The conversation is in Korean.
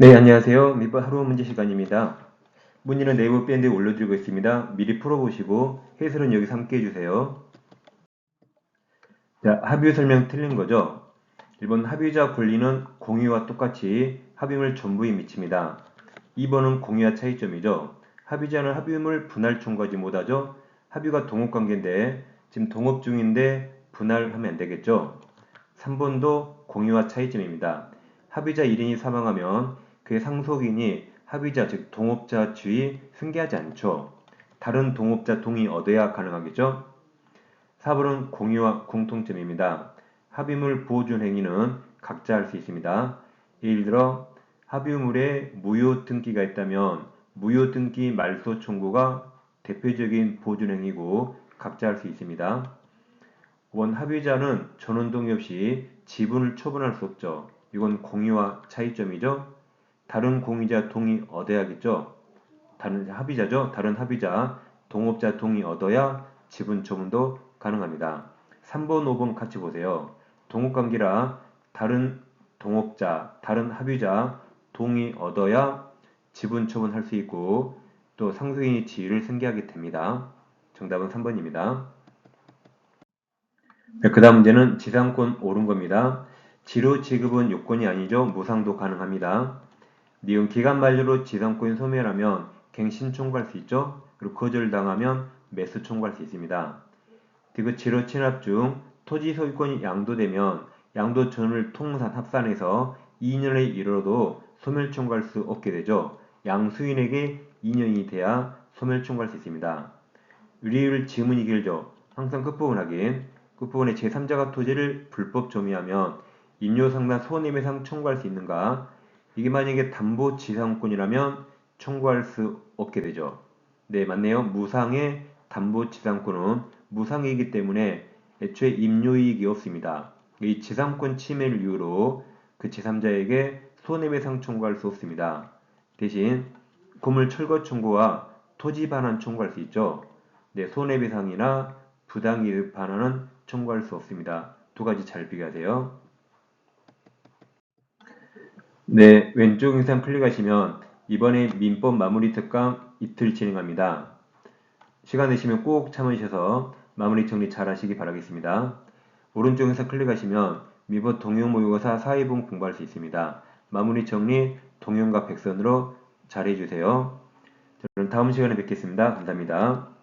네, 안녕하세요. 미번 하루 문제 시간입니다. 문제는 네이버 밴드에 올려드리고 있습니다. 미리 풀어보시고 해설은 여기서 함께 해주세요. 자, 합의 설명 틀린 거죠? 1번 합의자 권리는 공유와 똑같이 합의물 전부에 미칩니다. 2번은 공유와 차이점이죠. 합의자는 합의물 분할 청구하지 못하죠. 합의가 동업관계인데 지금 동업 중인데 분할하면 안 되겠죠. 3번도 공유와 차이점입니다. 합의자 1인이 사망하면 그의 상속인이 합의자 즉 동업자 주의 승계하지 않죠. 다른 동업자 동의 얻어야 가능하겠죠. 4번은 공유와 공통점입니다. 합의물 보존 행위는 각자 할 수 있습니다. 예를 들어 합의물에 무효 등기가 있다면 무효 등기 말소 청구가 대표적인 보존 행위고 각자 할 수 있습니다. 원 합의자는 전원 동의 없이 지분을 처분할 수 없죠. 이건 공유와 차이점이죠. 다른 공유자 동의 얻어야겠죠. 다른 합의자죠. 다른 합의자, 동업자 동의 얻어야 지분 처분도 가능합니다. 3번, 5번 같이 보세요. 동업관계라 다른 동업자, 다른 합의자 동의 얻어야 지분 처분할 수 있고 또 상속인이 지위를 승계하게 됩니다. 정답은 3번입니다. 그 다음 문제는 지상권 옳은 겁니다. 지로 지급은 요건이 아니죠. 무상도 가능합니다. 니은 기간 만료로 지상권 소멸하면 갱신 청구할 수 있죠. 그리고 거절당하면 매수 청구할 수 있습니다. 그리고 지로 취납 중 토지 소유권이 양도되면 양도 전을 통산 합산해서 2년에 이르러도 소멸 청구할 수 없게 되죠. 양수인에게 2년이 돼야 소멸 청구할 수 있습니다. 의뢰율 지문이 길죠. 항상 끝부분 확인. 끝부분에 제3자가 토지를 불법 점유하면 임료상당 손해배상 청구할 수 있는가? 이게 만약에 담보 지상권이라면 청구할 수 없게 되죠. 네, 맞네요. 무상의 담보 지상권은 무상이기 때문에 애초에 임료이익이 없습니다. 이 지상권 침해를 이유로 그 제3자에게 손해배상 청구할 수 없습니다. 대신 고물 철거 청구와 토지 반환 청구할 수 있죠. 네, 손해배상이나 부당이득 반환은 청구할 수 없습니다. 두 가지 잘 비교하세요. 네, 왼쪽 영상 클릭하시면 이번에 민법 마무리 특강 이틀 진행합니다. 시간 되시면 꼭 참여하셔서 마무리 정리 잘 하시기 바라겠습니다. 오른쪽 영상 클릭하시면 미법 동영 모의고사 사회분 공부할 수 있습니다. 마무리 정리 동영과 백선으로 잘 해주세요. 저는 다음 시간에 뵙겠습니다. 감사합니다.